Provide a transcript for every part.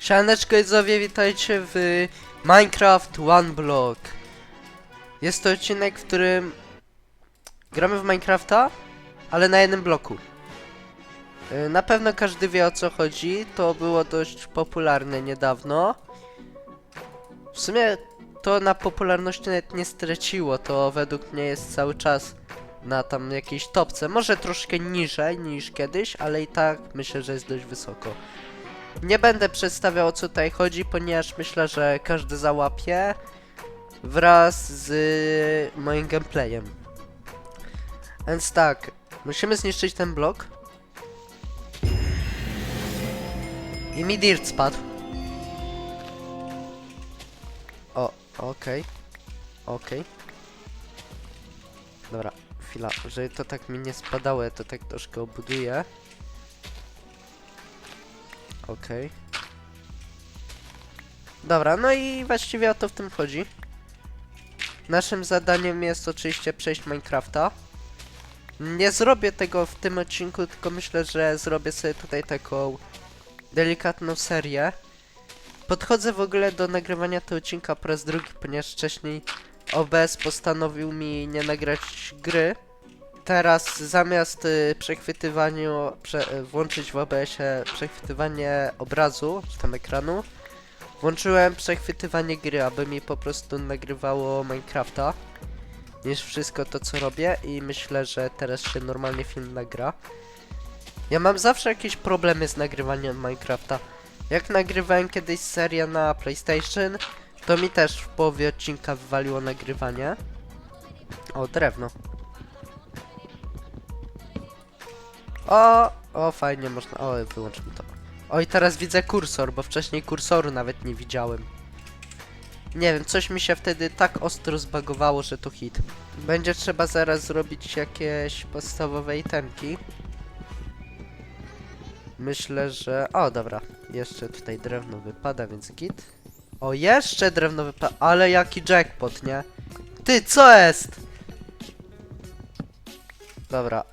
Sianeczko widzowie, witajcie w Minecraft One Block. Jest to odcinek, w którym gramy w Minecrafta, ale na jednym bloku. Y, Na pewno każdy wie o co chodzi, to było dość popularne niedawno. W sumie to na popularności nawet nie straciło, to według mnie jest cały czas na tam jakiejś topce. Może troszkę niżej niż kiedyś, ale i tak myślę, że jest dość wysoko. Nie będę przedstawiał o co tutaj chodzi, ponieważ myślę, że każdy załapie wraz z moim gameplayem. Więc tak, musimy zniszczyć ten blok. I mi dirt spadł. O, okej. Okej. Dobra, chwila, żeby to tak mi nie spadało, ja to tak troszkę obuduję. Okej. Dobra, no i właściwie o to w tym chodzi. Naszym zadaniem jest oczywiście przejść Minecrafta. Nie zrobię tego w tym odcinku, tylko myślę, że zrobię sobie tutaj taką delikatną serię. Podchodzę w ogóle do nagrywania tego odcinka po raz drugi, ponieważ wcześniej OBS postanowił mi nie nagrać gry. Teraz zamiast y, przechwytywaniu, prze, włączyć w OBS-ie przechwytywanie obrazu, czy tam ekranu, włączyłem przechwytywanie gry, aby mi po prostu nagrywało Minecrafta niż wszystko to co robię i myślę, że teraz się normalnie film nagra. Ja mam zawsze jakieś problemy z nagrywaniem Minecrafta. Jak nagrywałem kiedyś serię na PlayStation, to mi też w połowie odcinka wywaliło nagrywanie. O, drewno. O, o, fajnie można. O, wyłączmy to. O, i teraz widzę kursor, bo wcześniej kursoru nawet nie widziałem. Nie wiem, coś mi się wtedy tak ostro zbagowało, że to hit. Będzie trzeba zaraz zrobić jakieś podstawowe itemki. Myślę, że... O, dobra. Jeszcze tutaj drewno wypada, więc git. O, jeszcze drewno wypada. Ale jaki jackpot, nie? Ty, co jest? Dobra,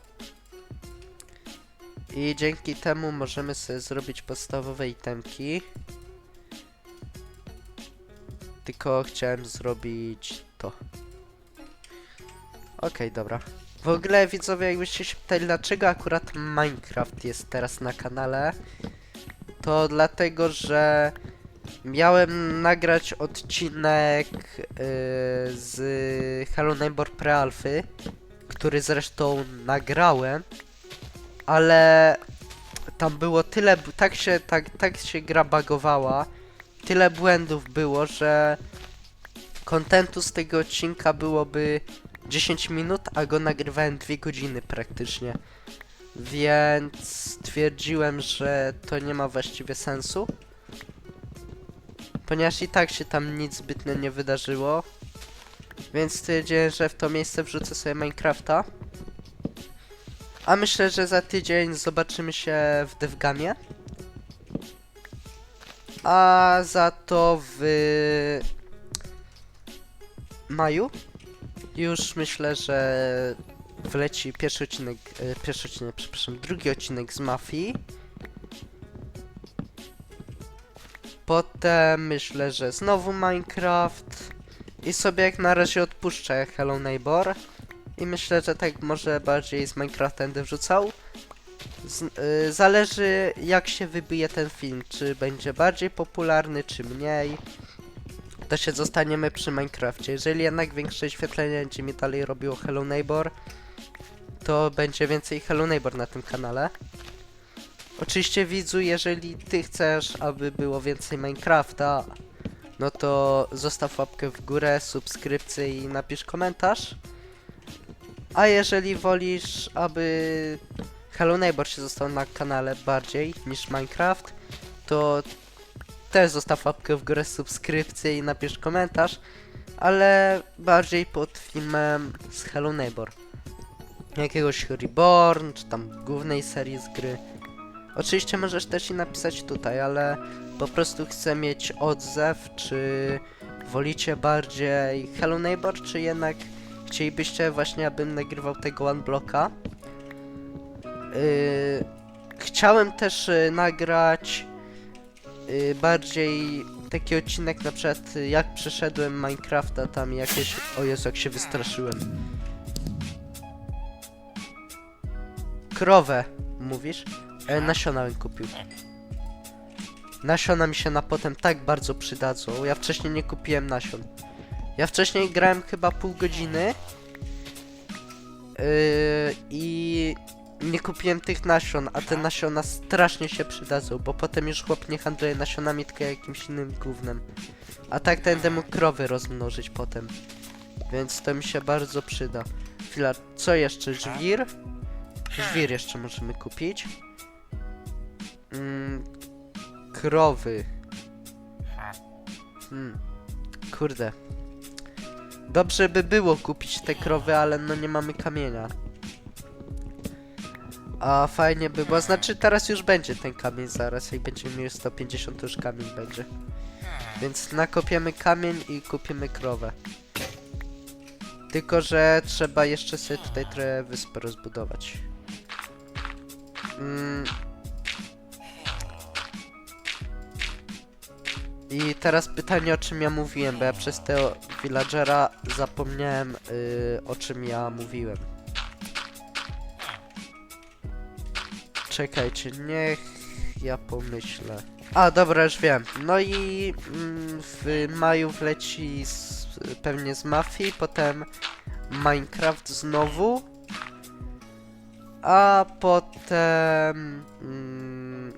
i dzięki temu możemy sobie zrobić podstawowe itemki. Tylko chciałem zrobić to. Okej, dobra. W ogóle widzowie, jakbyście się pytali, dlaczego akurat Minecraft jest teraz na kanale, to dlatego, że miałem nagrać odcinek yy, z Hello Neighbor Prealfy, który zresztą nagrałem ale tam było tyle, tak się, tak, tak się gra bagowała, tyle błędów było, że kontentu z tego odcinka byłoby 10 minut, a go nagrywałem 2 godziny praktycznie. Więc stwierdziłem, że to nie ma właściwie sensu. Ponieważ i tak się tam nic zbytnio nie wydarzyło. Więc stwierdziłem, że w to miejsce wrzucę sobie Minecrafta. A myślę, że za tydzień zobaczymy się w Devgamie. A za to w maju już myślę, że wleci pierwszy odcinek, e, pierwszy odcinek, przepraszam, drugi odcinek z Mafii. Potem myślę, że znowu Minecraft i sobie jak na razie odpuszczę Hello Neighbor. I myślę, że tak może bardziej z Minecraftem będę wrzucał. Z, y, zależy jak się wybije ten film, czy będzie bardziej popularny, czy mniej. To się zostaniemy przy Minecrafcie. Jeżeli jednak większe wyświetlenie będzie mi dalej robiło Hello Neighbor, to będzie więcej Hello Neighbor na tym kanale. Oczywiście widzu, jeżeli ty chcesz, aby było więcej Minecrafta, no to zostaw łapkę w górę, subskrypcję i napisz komentarz. A jeżeli wolisz, aby Hello Neighbor się został na kanale bardziej niż Minecraft, to też zostaw łapkę w górę, subskrypcję i napisz komentarz, ale bardziej pod filmem z Hello Neighbor. Jakiegoś Reborn, czy tam głównej serii z gry. Oczywiście możesz też i napisać tutaj, ale po prostu chcę mieć odzew, czy wolicie bardziej Hello Neighbor, czy jednak chcielibyście właśnie, abym nagrywał tego one blocka. Yy, chciałem też yy, nagrać y, bardziej taki odcinek na przykład y, jak przeszedłem Minecrafta tam jakieś... O Jezu, jak się wystraszyłem. Krowę, mówisz? E, nasiona bym kupił. Nasiona mi się na potem tak bardzo przydadzą. Ja wcześniej nie kupiłem nasion. Ja wcześniej grałem chyba pół godziny. Yy, I nie kupiłem tych nasion, a te nasiona strasznie się przydadzą, bo potem już chłop nie handluje nasionami, tylko jakimś innym gównem. A tak będę mógł krowy rozmnożyć potem. Więc to mi się bardzo przyda. Chwila, co jeszcze? Żwir? Żwir jeszcze możemy kupić. Mm, krowy. Hmm. Kurde. Dobrze by było kupić te krowy, ale no nie mamy kamienia. A fajnie by było, znaczy teraz już będzie ten kamień zaraz, jak będziemy mieli 150 to już kamień będzie. Więc nakopiemy kamień i kupimy krowę. Tylko, że trzeba jeszcze sobie tutaj trochę wyspę rozbudować. Mm. I teraz pytanie o czym ja mówiłem, bo ja przez tego villagera zapomniałem y, o czym ja mówiłem. Czekajcie, niech ja pomyślę. A, dobra, już wiem. No i mm, w maju wleci z, pewnie z Mafii, potem Minecraft znowu. A potem... Mm,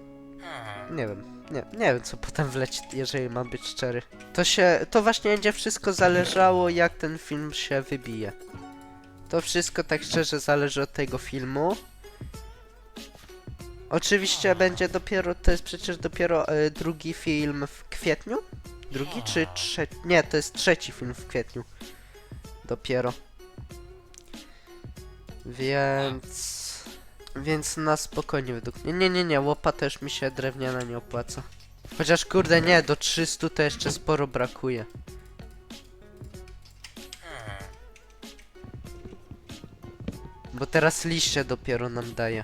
nie wiem. Nie, nie wiem co potem wleci, jeżeli mam być szczery. To się, to właśnie będzie wszystko zależało jak ten film się wybije. To wszystko tak szczerze zależy od tego filmu. Oczywiście będzie dopiero, to jest przecież dopiero e, drugi film w kwietniu? Drugi czy trzeci? Nie, to jest trzeci film w kwietniu. Dopiero. Więc... Więc na spokojnie według mnie. Nie, nie, nie, łopata też mi się drewniana nie opłaca. Chociaż kurde nie, do 300 to jeszcze sporo brakuje. Bo teraz liście dopiero nam daje.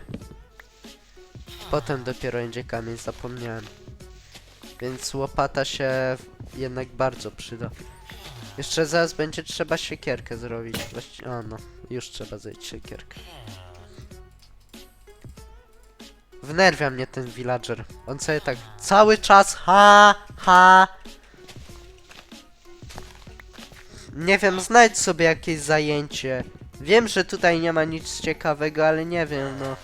Potem dopiero będzie kamień, zapomniałem. Więc łopata się jednak bardzo przyda. Jeszcze zaraz będzie trzeba siekierkę zrobić. Właści no, już trzeba zrobić siekierkę. Wnerwia mnie ten villager. On sobie tak cały czas ha, ha. Nie wiem, znajdź sobie jakieś zajęcie. Wiem, że tutaj nie ma nic ciekawego, ale nie wiem, no.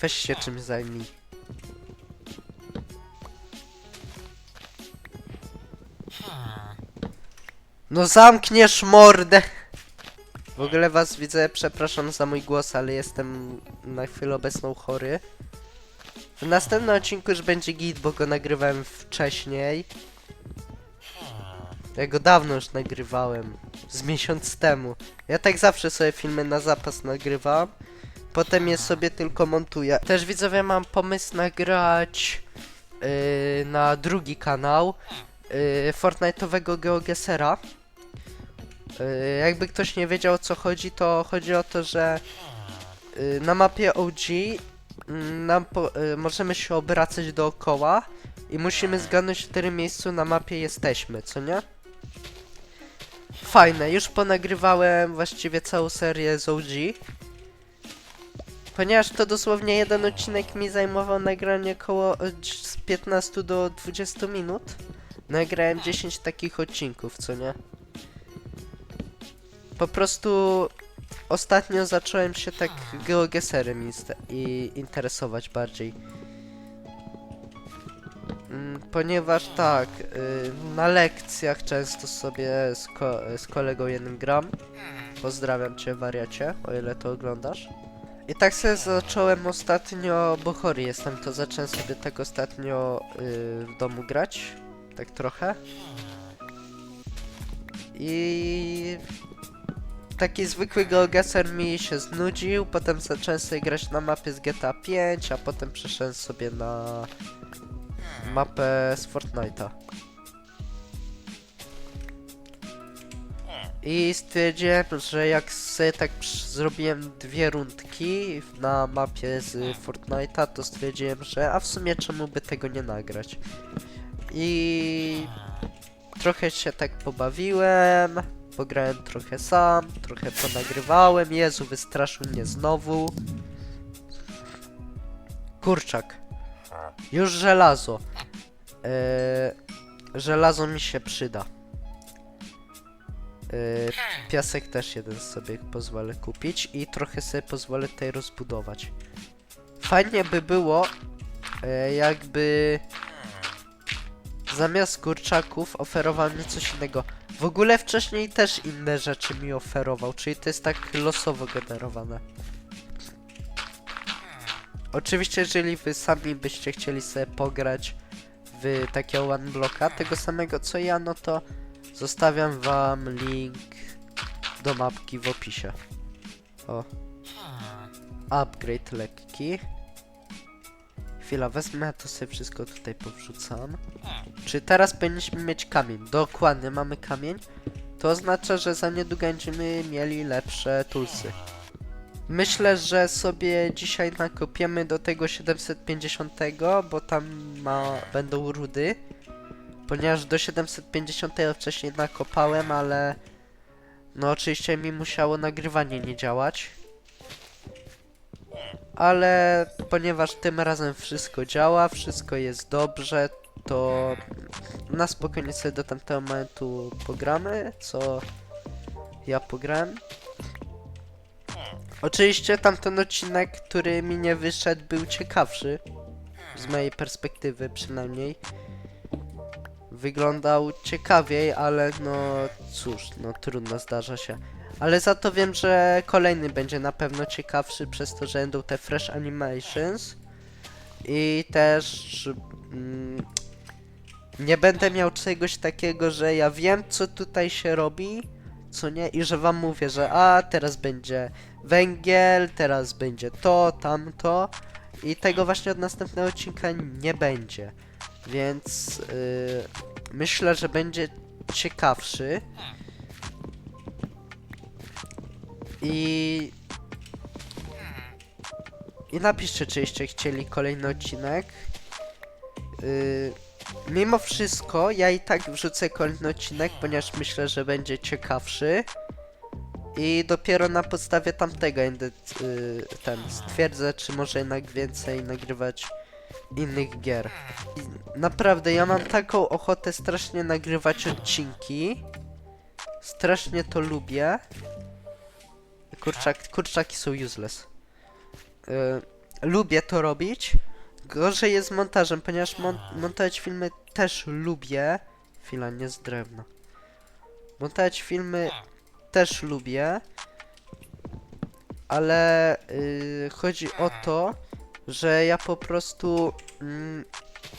Weź się czymś zajmij. No zamkniesz mordę! W ogóle was widzę, przepraszam za mój głos, ale jestem na chwilę obecną chory. W następnym odcinku już będzie git, bo go nagrywałem wcześniej. Ja go dawno już nagrywałem. Z miesiąc temu. Ja tak zawsze sobie filmy na zapas nagrywam. Potem je sobie tylko montuję. Też widzowie mam pomysł nagrać yy, na drugi kanał yy, Fortnite'owego GeoGesera. Yy, jakby ktoś nie wiedział o co chodzi, to chodzi o to, że yy, na mapie OG mm, po, yy, możemy się obracać dookoła i musimy zgadnąć w którym miejscu na mapie jesteśmy, co nie? Fajne, już ponagrywałem właściwie całą serię z OG. Ponieważ to dosłownie jeden odcinek mi zajmował nagranie około z 15 do 20 minut. Nagrałem 10 takich odcinków, co nie? Po prostu ostatnio zacząłem się tak geogeserem i interesować bardziej. Mm, Ponieważ tak, y, na lekcjach często sobie z, ko- z kolegą jednym gram. Pozdrawiam cię wariacie, o ile to oglądasz. I tak sobie zacząłem ostatnio, bo chory jestem, to zacząłem sobie tak ostatnio y, w domu grać. Tak trochę. I taki zwykły geogeser mi się znudził, potem zacząłem sobie grać na mapie z GTA 5, a potem przeszedłem sobie na mapę z Fortnite'a. I stwierdziłem, że jak sobie tak zrobiłem dwie rundki na mapie z Fortnite'a, to stwierdziłem, że a w sumie czemu by tego nie nagrać. I trochę się tak pobawiłem, pograłem trochę sam, trochę ponagrywałem. Jezu, wystraszył mnie znowu. Kurczak. Już żelazo. Eee, żelazo mi się przyda. Eee, piasek też jeden sobie pozwolę kupić i trochę sobie pozwolę tutaj rozbudować. Fajnie by było, e, jakby zamiast kurczaków oferował mi coś innego. W ogóle wcześniej też inne rzeczy mi oferował, czyli to jest tak losowo generowane. Oczywiście, jeżeli wy sami byście chcieli sobie pograć w takiego one blocka, tego samego co ja, no to zostawiam wam link do mapki w opisie. O. Upgrade lekki. Chwila, wezmę to sobie wszystko tutaj powrzucam. Czy teraz powinniśmy mieć kamień? Dokładnie, mamy kamień. To oznacza, że za niedługo będziemy mieli lepsze tulsy. Myślę, że sobie dzisiaj nakopiemy do tego 750, bo tam ma, będą rudy. Ponieważ do 750 wcześniej nakopałem, ale no oczywiście mi musiało nagrywanie nie działać. Ale ponieważ tym razem wszystko działa, wszystko jest dobrze, to na spokojnie sobie do tamtego momentu pogramy, co ja pograłem. Oczywiście tamten odcinek, który mi nie wyszedł, był ciekawszy. Z mojej perspektywy przynajmniej. Wyglądał ciekawiej, ale no cóż, no trudno zdarza się. Ale za to wiem, że kolejny będzie na pewno ciekawszy przez to, że będą te fresh animations. I też mm, nie będę miał czegoś takiego, że ja wiem co tutaj się robi, co nie, i że wam mówię, że a teraz będzie węgiel, teraz będzie to, tamto. I tego właśnie od następnego odcinka nie będzie. Więc yy, myślę, że będzie ciekawszy. I. I napiszcie, czy jeszcze chcieli kolejny odcinek. Yy, mimo wszystko, ja i tak wrzucę kolejny odcinek, ponieważ myślę, że będzie ciekawszy. I dopiero na podstawie tamtego będę yy, ten stwierdzę, czy może jednak więcej nagrywać innych gier. I naprawdę, ja mam taką ochotę strasznie nagrywać odcinki. Strasznie to lubię. Kurczak, kurczaki są useless. Yy, lubię to robić. Gorzej jest z montażem, ponieważ mon montować filmy też lubię. Chwila, nie z drewna. Montować filmy też lubię. Ale yy, chodzi o to, że ja po prostu mm,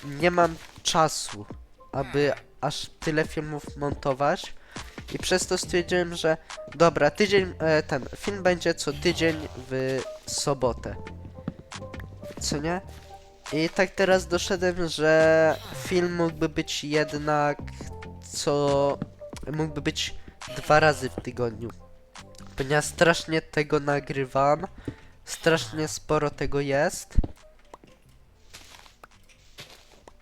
nie mam czasu, aby aż tyle filmów montować. I przez to stwierdziłem, że dobra, tydzień, e, ten film będzie co tydzień w sobotę. Co nie? I tak teraz doszedłem, że film mógłby być jednak co mógłby być dwa razy w tygodniu. Ponieważ strasznie tego nagrywam. Strasznie sporo tego jest.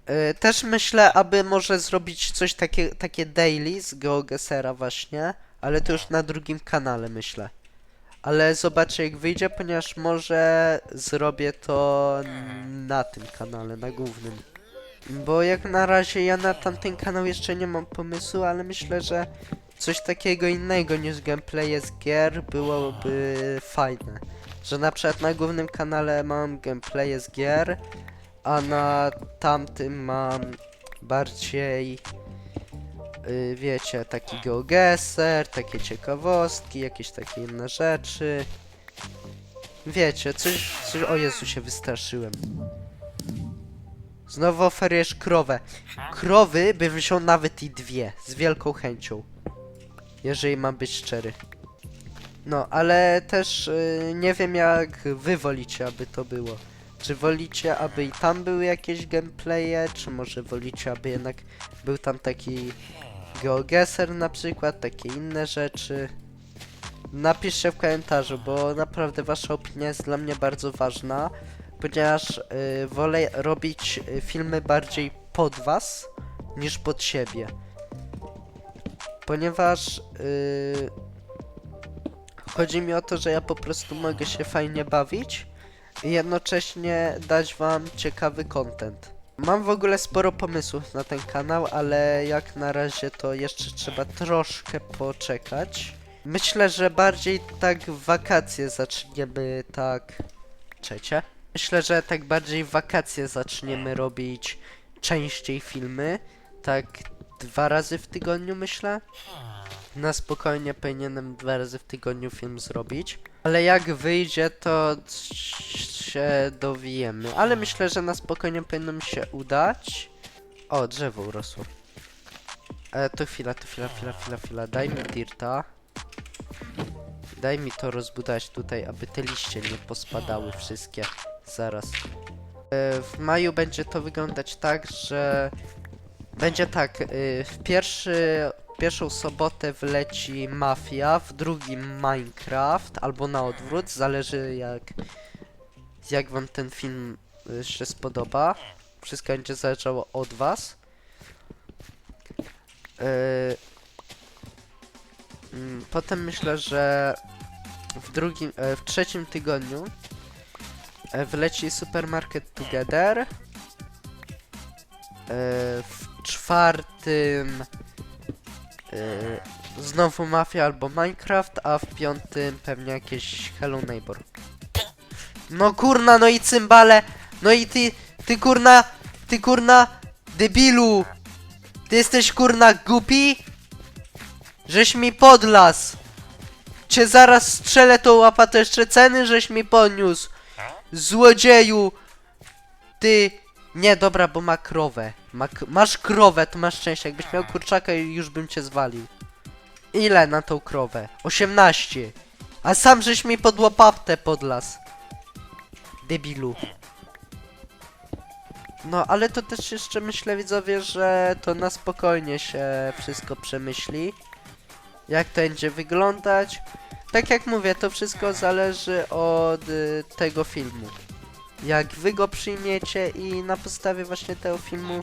Yy, też myślę, aby może zrobić coś takie, takie daily z GeoGesera właśnie, ale to już na drugim kanale myślę. Ale zobaczę jak wyjdzie, ponieważ może zrobię to na tym kanale, na głównym. Bo jak na razie ja na tamten kanał jeszcze nie mam pomysłu, ale myślę, że coś takiego innego niż gameplaye z gier byłoby fajne. Że na przykład na głównym kanale mam gameplaye z gier, a na tamtym mam bardziej y, wiecie, taki geogeser, takie ciekawostki, jakieś takie inne rzeczy. Wiecie, coś, coś... O Jezu, się wystraszyłem. Znowu oferujesz krowę. Krowy bym wziął nawet i dwie, z wielką chęcią. Jeżeli mam być szczery. No, ale też y, nie wiem jak wy wolicie, aby to było. Czy wolicie, aby i tam były jakieś gameplaye, czy może wolicie, aby jednak był tam taki GeoGuessr na przykład, takie inne rzeczy. Napiszcie w komentarzu, bo naprawdę wasza opinia jest dla mnie bardzo ważna, ponieważ y, wolę robić y, filmy bardziej pod was niż pod siebie. Ponieważ y, chodzi mi o to, że ja po prostu mogę się fajnie bawić i jednocześnie dać wam ciekawy content. Mam w ogóle sporo pomysłów na ten kanał, ale jak na razie to jeszcze trzeba troszkę poczekać. Myślę, że bardziej tak w wakacje zaczniemy tak... Trzecie? Myślę, że tak bardziej w wakacje zaczniemy robić częściej filmy. Tak dwa razy w tygodniu myślę. Na spokojnie powinienem dwa razy w tygodniu film zrobić. Ale jak wyjdzie, to się dowiemy. Ale myślę, że na spokojnie powinno mi się udać. O, drzewo urosło. E, to chwila, to chwila, chwila, chwila, chwila. Daj mi dirta. Daj mi to rozbudować tutaj, aby te liście nie pospadały wszystkie zaraz. E, w maju będzie to wyglądać tak, że będzie tak, y, w pierwszy, pierwszą sobotę wleci Mafia, w drugim Minecraft, albo na odwrót, zależy jak, jak wam ten film się spodoba. Wszystko będzie zależało od was. Y, mm, Potem myślę, że w drugim, e, w trzecim tygodniu e, wleci Supermarket Together. E, w czwartym znowu Mafia albo Minecraft, a w piątym pewnie jakieś Hello Neighbor. No kurna, no i cymbale, no i ty, ty kurna, ty kurna, debilu, ty jesteś kurna głupi? Żeś mi podlas. Cię zaraz strzelę tą łapatę jeszcze ceny, żeś mi podniósł. Złodzieju. Ty. Nie, dobra, bo ma krowę. Ma, masz krowę, to masz szczęście. Jakbyś miał kurczaka, już bym cię zwalił. Ile na tą krowę? 18. A sam żeś mi pod łopatę podlas. Debilu. No, ale to też jeszcze myślę, widzowie, że to na spokojnie się wszystko przemyśli. Jak to będzie wyglądać. Tak jak mówię, to wszystko zależy od y, tego filmu. Jak wy go przyjmiecie i na podstawie właśnie tego filmu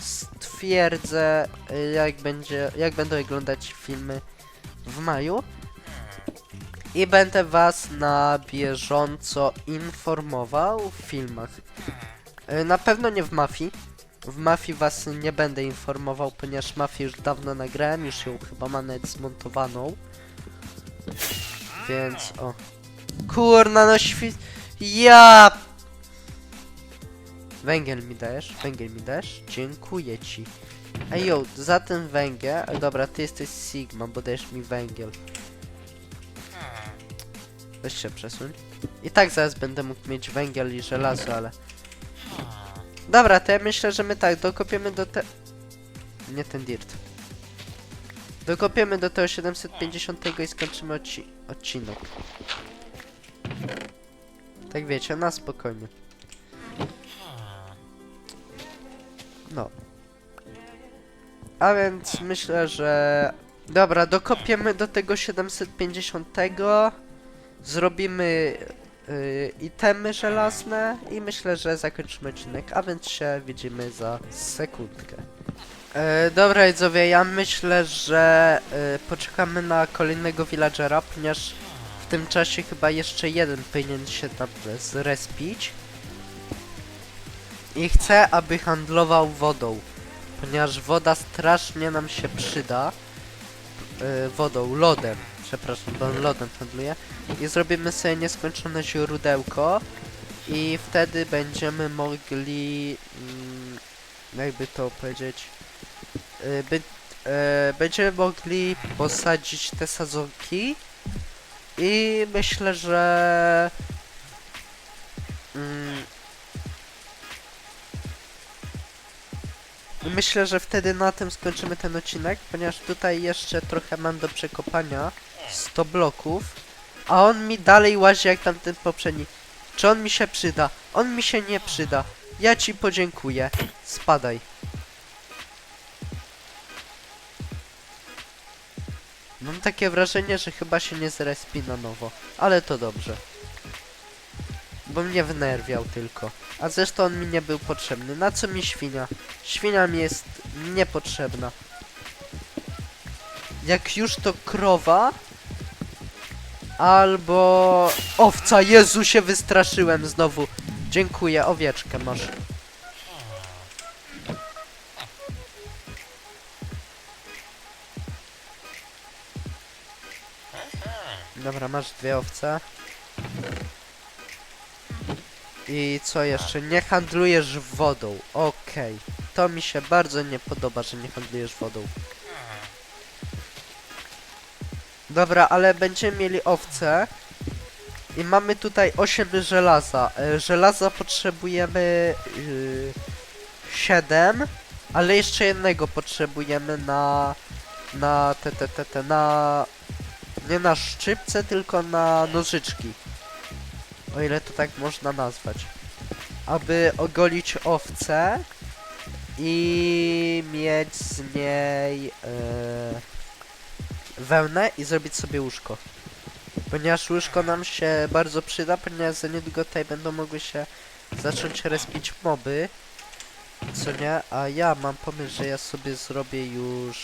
stwierdzę, y, jak będzie, jak będą wyglądać filmy w maju. I będę was na bieżąco informował w filmach. Y, Na pewno nie w Mafii. W Mafii was nie będę informował, ponieważ Mafię już dawno nagrałem, już ją chyba mam nawet zmontowaną. Więc o. Kurna no świ... Ja! Węgiel mi dajesz? Węgiel mi dajesz? Dziękuję ci. Ej yo, za ten węgiel... Dobra, ty jesteś Sigma, bo dajesz mi węgiel. Weź się przesuń. I tak zaraz będę mógł mieć węgiel i żelazo, ale... Dobra, to ja myślę, że my tak, dokopiemy do te... Nie ten dirt. Dokopiemy do tego 750 i skończymy odci odcinek. Tak wiecie, na spokojnie. No. A więc myślę, że... Dobra, dokopiemy do tego 750. Zrobimy y, itemy żelazne i myślę, że zakończymy odcinek, a więc się widzimy za sekundkę. E, dobra widzowie, ja myślę, że e, poczekamy na kolejnego villagera, ponieważ w tym czasie chyba jeszcze jeden powinien się tam zrespić. I chcę, aby handlował wodą, ponieważ woda strasznie nam się przyda. E, wodą, lodem, przepraszam, bo on lodem handluje. I zrobimy sobie nieskończone źródełko i wtedy będziemy mogli, mm, jakby to powiedzieć, y, by, e, będziemy mogli posadzić te sadzonki i myślę, że mm, myślę, że wtedy na tym skończymy ten odcinek, ponieważ tutaj jeszcze trochę mam do przekopania 100 bloków, a on mi dalej łazi jak tamten poprzedni. Czy on mi się przyda? On mi się nie przyda. Ja ci podziękuję. Spadaj. Mam takie wrażenie, że chyba się nie zrespi na nowo. Ale to dobrze. Bo mnie wnerwiał tylko. A zresztą on mi nie był potrzebny. Na co mi świnia? Świnia mi jest niepotrzebna. Jak już to krowa... Albo... Owca! Jezu, się wystraszyłem znowu. Dziękuję, owieczkę masz. Dobra, masz dwie owce. I co jeszcze? Nie handlujesz wodą. Okej. To mi się bardzo nie podoba, że nie handlujesz wodą. Dobra, ale będziemy mieli owce. I mamy tutaj 8 żelaza. E, żelaza potrzebujemy yy, 7, ale jeszcze jednego potrzebujemy na na te te te te na nie na szczypce, tylko na nożyczki. O ile to tak można nazwać. Aby ogolić owcę i mieć z niej e, wełnę i zrobić sobie łóżko. Ponieważ łóżko nam się bardzo przyda, ponieważ za niedługo tutaj będą mogły się zacząć respić moby. Co nie? A ja mam pomysł, że ja sobie zrobię już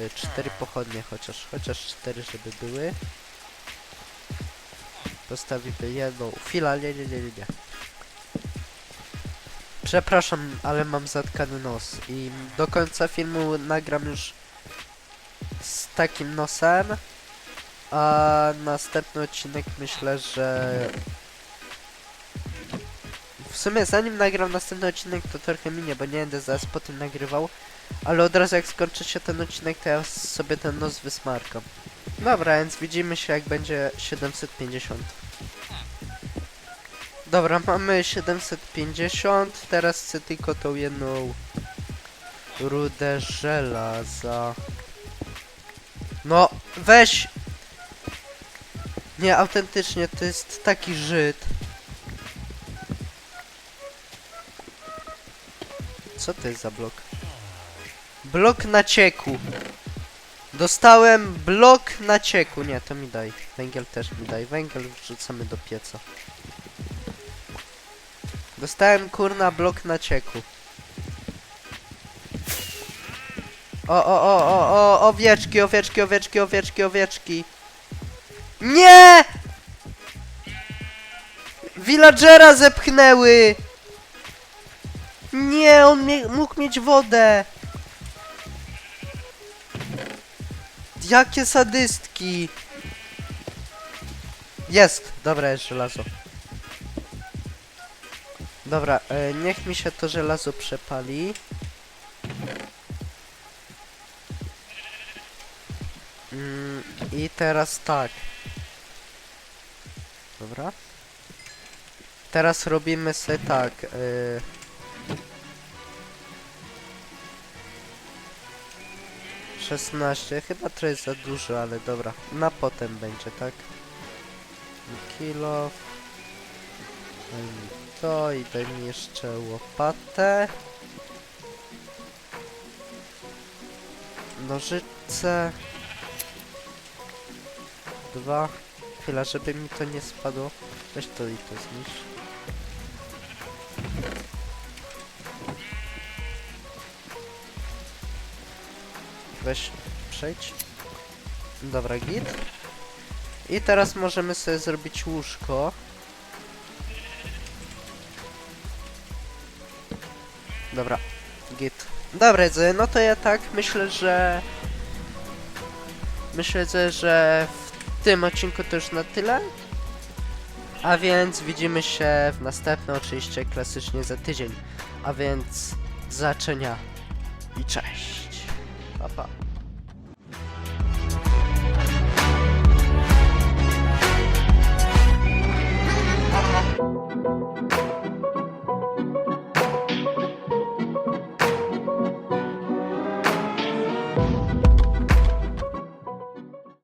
yy, cztery pochodnie chociaż. Chociaż cztery, żeby były. Postawimy jedną. Chwila, nie, nie, nie, nie. Przepraszam, ale mam zatkany nos i do końca filmu nagram już z takim nosem. A następny odcinek myślę, że... W sumie zanim nagram następny odcinek to trochę minie, bo nie będę zaraz po tym nagrywał. Ale od razu jak skończy się ten odcinek to ja sobie ten nos wysmarkam. Dobra, więc widzimy się jak będzie 750. Dobra, mamy 750, teraz chcę tylko tą jedną rudę żelaza. No, weź! Nie, autentycznie, to jest taki Żyd. Co to jest za blok? Blok nacieku. Dostałem blok nacieku. Nie, to mi daj. Węgiel też mi daj. Węgiel wrzucamy do pieca. Dostałem kurna blok nacieku. O, o, o, o, o, owieczki, owieczki, owieczki, owieczki, owieczki. Nie! Villagera zepchnęły! Nie, on mie mógł mieć wodę! Jakie sadystki! Jest! Dobra, jest żelazo. Dobra, e, niech mi się to żelazo przepali. Mm, I teraz tak. Dobra. Teraz robimy sobie tak. Y... Szesnaście, chyba to jest za dużo, ale dobra. Na potem będzie, tak? Kilo. To i daj mi jeszcze łopatę. Nożyce. Dwa. Chwila, żeby mi to nie spadło. Weź to i to zniszcz. Weź, przejdź. Dobra, git. I teraz możemy sobie zrobić łóżko. Dobra, git. Dobra, no to ja tak myślę, że... Myślę, że w tym odcinku to już na tyle. A więc widzimy się w następnym, oczywiście klasycznie za tydzień. A więc zaczenia i cześć.